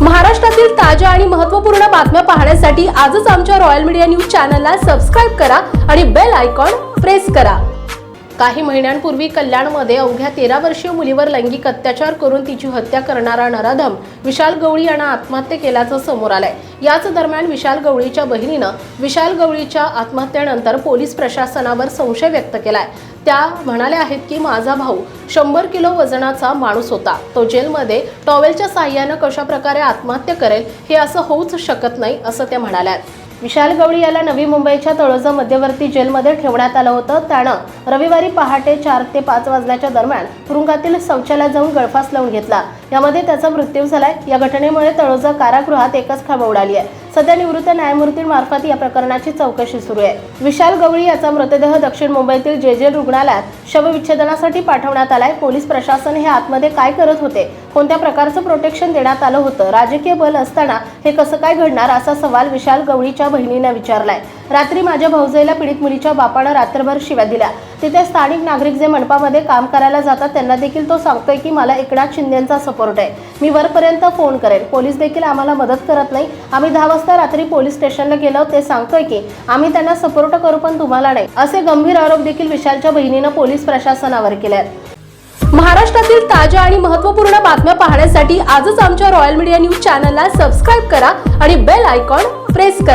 महाराष्ट्रातील ताज्या आणि महत्त्वपूर्ण बातम्या पाहण्यासाठी आजच आमच्या रॉयल मीडिया न्यूज चॅनलला सबस्क्राईब करा आणि बेल आयकॉन प्रेस करा. काही महिन्यांपूर्वी कल्याणमध्ये अवघ्या तेरा वर्षीय मुलीवर लैंगिक अत्याचार करून तिची हत्या करणारा नराधम विशाल गवळी यानं आत्महत्या केल्याचं समोर आलंय. याच दरम्यान विशाल गवळीच्या बहिणीनं विशाल गवळीच्या आत्महत्येनंतर पोलीस प्रशासनावर संशय व्यक्त केलाय. त्या म्हणाल्या आहेत की माझा भाऊ शंभर किलो वजनाचा माणूस होता. तो जेलमध्ये टॉवेलच्या साह्यानं कशा प्रकारे आत्महत्या करेल हे असं होऊच शकत नाही असं त्या म्हणाल्या विशाल गवळी याला नवी मुंबईच्या तळोजा मध्यवर्ती जेलमध्ये ठेवण्यात आलं होतं. त्यानं रविवारी पहाटे चार ते पाच वाजल्याच्या दरम्यान तुरुंगातील शौचालयात जाऊन गळफास लावून घेतला. यामध्ये त्याचा मृत्यू झालाय. या घटनेमुळे तळोजा कारागृहात एकच खळबळ उडाली आहे. सध्या निवृत्त न्यायमूर्तींमार्फत या प्रकरणाची चौकशी सुरू आहे. विशाल गवळी याचा मृतदेह दक्षिण मुंबईतील जे जे रुग्णालयात शवविच्छेदनासाठी पाठवण्यात आलाय. पोलीस प्रशासन हे आतमध्ये काय करत होते? कोणत्या प्रकारचं प्रोटेक्शन देण्यात आलं होतं? राजकीय बल असताना हे कसं काय घडणार असा सवाल विशाल गवळीच्या बहिणीनं विचारलाय. रात्री माझ्या भाऊजाईला पीडित मुलीच्या बापानं रात्रभर शिव्या दिल्या. तिथे स्थानिक नागरिक जे मनपामध्ये काम करायला जातात त्यांना देखील तो सांगतोय की मला एकनाथ शिंदेचा सपोर्ट आहे. मी वरपर्यंत फोन करेल पोलीस देखील आम्हाला मदत करत नाही. आम्ही दहा वाजता रात्री पोलीस स्टेशनला गेलो. ते सांगतोय की आम्ही त्यांना सपोर्ट करू पण तुम्हाला नाही. असे गंभीर आरोप देखील विशालच्या बहिणीनं पोलीस प्रशासनावर केले आहेत महाराष्ट्रातील ताज्या आणि महत्त्वपूर्ण बातम्या पाहण्यासाठी आजच आमच्या रॉयल मीडिया न्यूज चॅनलला सबस्क्राईब करा आणि बेल आयकॉन प्रेस करा.